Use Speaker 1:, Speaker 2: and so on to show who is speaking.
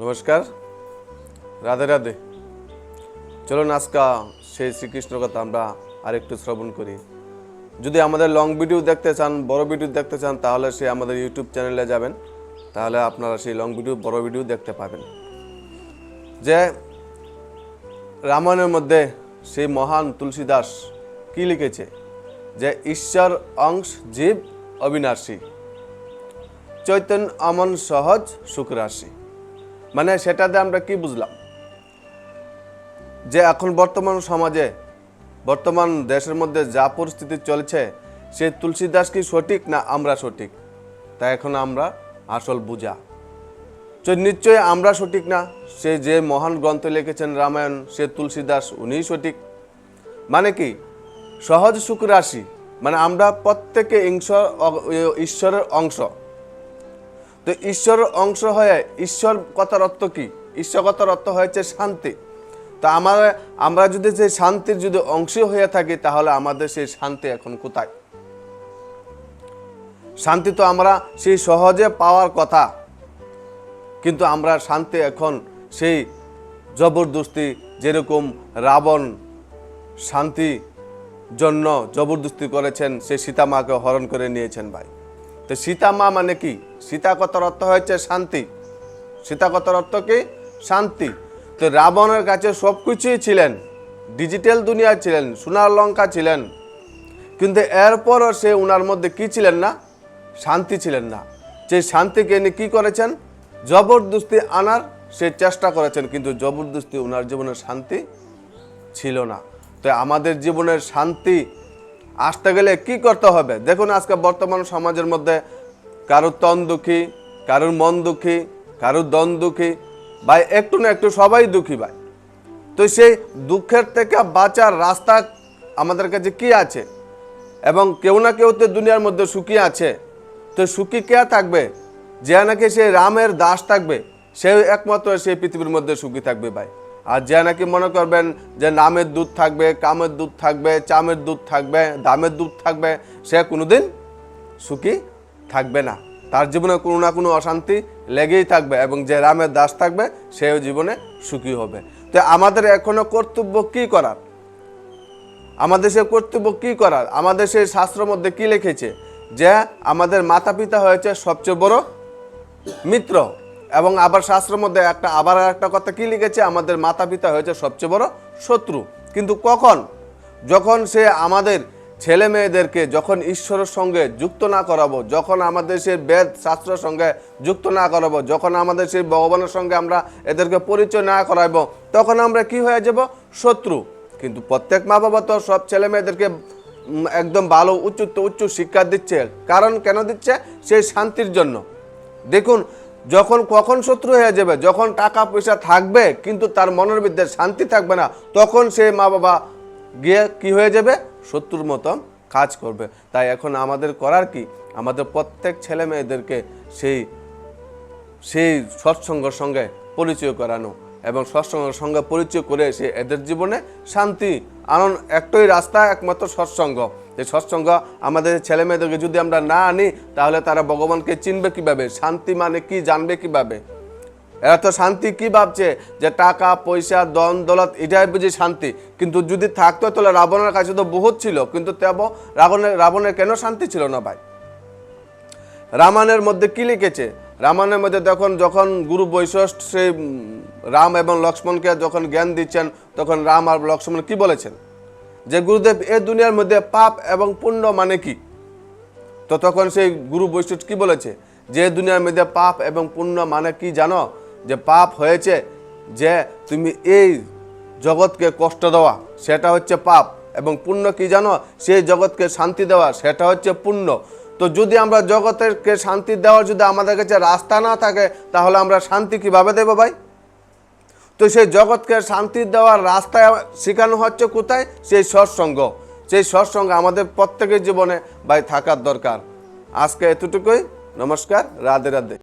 Speaker 1: নমস্কার। রাধে রাধে। চলুন আজকা সেই শ্রীকৃষ্ণ কথা আমরা আরেকটু শ্রবণ করি। যদি আমাদের লং ভিডিও দেখতে চান, বড় ভিডিও দেখতে চান, তাহলে সে আমাদের ইউটিউব চ্যানেলে যাবেন। তাহলে আপনারা সেই লং ভিডিও বড় ভিডিও দেখতে পাবেন। যে রামায়ণের মধ্যে সেই মহান তুলসীদাস কি লিখেছে? যে ঈশ্বর অংশ জীব অবিনাশী, চৈতন্য অমন সহজ সুখরাশি মানে সেটাতে আমরা কি বুঝলাম? যে এখন বর্তমান সমাজে, বর্তমান দেশের মধ্যে যা পরিস্থিতি চলছে, সে তুলসীদাস কি সঠিক না আমরা সঠিক? তা এখন আমরা আসল বুঝা। নিশ্চয়ই আমরা সঠিক না? সে যে মহান গ্রন্থ লিখেছেন রামায়ণ, সে তুলসীদাস উনিই সঠিক। মানে কি? সহজ সুখ রাশি মানে আমরা প্রত্যেকে ঈশ্বর ঈশ্বরের অংশ। তো ঈশ্বরের অংশ হয়ে ঈশ্বর কথার অর্থ কি? ঈশ্বর কথার অর্থ হয়েছে শান্তি। তো আমার, আমরা যদি সেই শান্তির যদি অংশ হয়ে থাকি, তাহলে আমাদের সেই শান্তি এখন কোথায়? শান্তি তো আমরা সেই সহজে পাওয়ার কথা। কিন্তু আমরা শান্তি এখন সেই জবরদস্তি, যেরকম রাবণ শান্তি জন্য জবরদস্তি করেছেন সে সীতামাকে হরণ করে নিয়েছেন ভাই। তো সীতা মা মানে কি? সীতা অর্থ হয়েছে? শান্তি। সীতা অর্থ কি? শান্তি। তো রাবণের কাছে সব কিছুই ছিলেন। ডিজিটাল দুনিয়া ছিলেন, সোনার লঙ্কা ছিলেন। কিন্তু এরপরও সে উনার মধ্যে কি ছিলেন না? শান্তি ছিলেন না। সেই শান্তিকে নিয়ে কী করেছেন? জবরদস্তি আনার সে চেষ্টা করেছেন, কিন্তু জবরদস্তি উনার জীবনের শান্তি ছিল না। তো আমাদের জীবনের শান্তি আসতে গেলে কি করতে হবে? দেখুন, আজকে বর্তমান সমাজের মধ্যে কারোর তন দুঃখী, কারোর মন দুঃখী, কারোর দন দুঃখী, ভাই, একটু না একটু সবাই দুঃখী ভাই। তো সেই দুঃখের থেকে বাঁচার রাস্তা আমাদের কাছে কি আছে? এবং কেউ না কেউ তো দুনিয়ার মধ্যে সুখী আছে। তো সুখী কে থাকবে? যে নাকি সে রামের দাস থাকবে। সে একমাত্র সেই পৃথিবীর মধ্যে সুখী থাকবে ভাই। আর যে নাকি মনে করবেন যে নামের দুধ থাকবে, কামের দুধ থাকবে, চামের দুধ থাকবে, দামের দুধ থাকবে, সে কোনোদিন সুখী থাকবে না। তার জীবনে কোনো না কোনো অশান্তি লেগেই থাকবে এবং যে রামের দাস থাকবে, সেও জীবনে সুখী হবে। তো আমাদের এখনও কর্তব্য কী করার? আমাদের সে কর্তব্য কী করার? আমাদের সেই শাস্ত্রের মধ্যে কী লিখেছে? যে আমাদের মাতা পিতা হয়েছে সবচেয়ে বড় মিত্র। এবং আবার শাস্ত্রের মধ্যে একটা আবার একটা কথা কি লিখেছে? আমাদের মাতা পিতা হয়েছে সবচেয়ে বড় শত্রু। কিন্তু কখন? যখন সে আমাদের ছেলে মেয়েদেরকে যখন ঈশ্বরের সঙ্গে যুক্ত না করাবো, যখন আমাদের সেই বেদ শাস্ত্রের সঙ্গে যুক্ত না করাবো, যখন আমাদের সেই ভগবানের সঙ্গে আমরা এদেরকে পরিচয় না করাবো, তখন আমরা কি হয়ে যাব? শত্রু। কিন্তু প্রত্যেক মা বাবা তো সব ছেলে মেয়েদেরকে একদম ভালো উচ্চ উচ্চ শিক্ষা দিচ্ছে। কারণ কেন দিচ্ছে? সেই শান্তির জন্য। দেখুন যখন কখন শত্রু হয়ে যাবে, যখন টাকা পয়সা থাকবে, কিন্তু তার মনের মধ্যে শান্তি থাকবে না, তখন সে মা বাবা গিয়ে কি হয়ে যাবে? শত্রুর মতন কাজ করবে। তাই এখন আমাদের করার কি? আমাদের প্রত্যেক ছেলে মেয়েদেরকে সেই সেই সৎসঙ্গের সঙ্গে পরিচয় করানো। এবং সৎসঙ্গের সঙ্গে পরিচয় করে এসে এদের জীবনে শান্তি, আনন্দ, একটাই রাস্তা, একমাত্র সৎসঙ্গ। এই সৎসঙ্গ আমাদের ছেলে মেয়েদেরকে যদি আমরা না আনি, তাহলে তারা ভগবানকে চিনবে কীভাবে? শান্তি মানে কি? জানবে কীভাবে? এরা তো শান্তি কি ভাবছে? যে টাকা, পয়সা দন দলত, এটাই বুঝি শান্তি। কিন্তু যদি থাকতো, তাহলে রাবণের কাছে তো বহুত ছিল, কিন্তু তেব রাবণের রাবণের কেন শান্তি ছিল না ভাই? রামায়ণের মধ্যে কি লিখেছে? রামায়ণের মধ্যে তখন যখন গুরু বৈশিষ্ট্য সেই রাম এবং লক্ষ্মণকে যখন জ্ঞান দিচ্ছেন, তখন রাম আর লক্ষ্মণ কি বলেছেন? যে গুরুদেব, এ দুনিয়ার মধ্যে পাপ এবং পুণ্য মানে কি? তো তখন সেই গুরু বৈশিষ্ট্য কি বলেছে? যে দুনিয়ার মধ্যে পাপ এবং পুণ্য মানে কি জানো? যে পাপ হয়েছে যে তুমি এই জগৎকে কষ্ট দেওয়া, সেটা হচ্ছে পাপ এবং পুণ্য কি জানো? সেই জগৎকে শান্তি দেওয়া, সেটা হচ্ছে পুণ্য। তো যদি আমরা জগতেরকে শান্তি দেওয়ার যদি আমাদের কাছে রাস্তা না থাকে, তাহলে আমরা শান্তি কীভাবে দেবো ভাই? তো সেই জগৎকে শান্তি দেওয়ার রাস্তায় শেখানো হচ্ছে কোথায়? সেই সৎসঙ্গ। সেই সৎসঙ্গ আমাদের প্রত্যেকের জীবনে ভাই থাকার দরকার। আজকে এতটুকুই। নমস্কার। রাধে রাধে।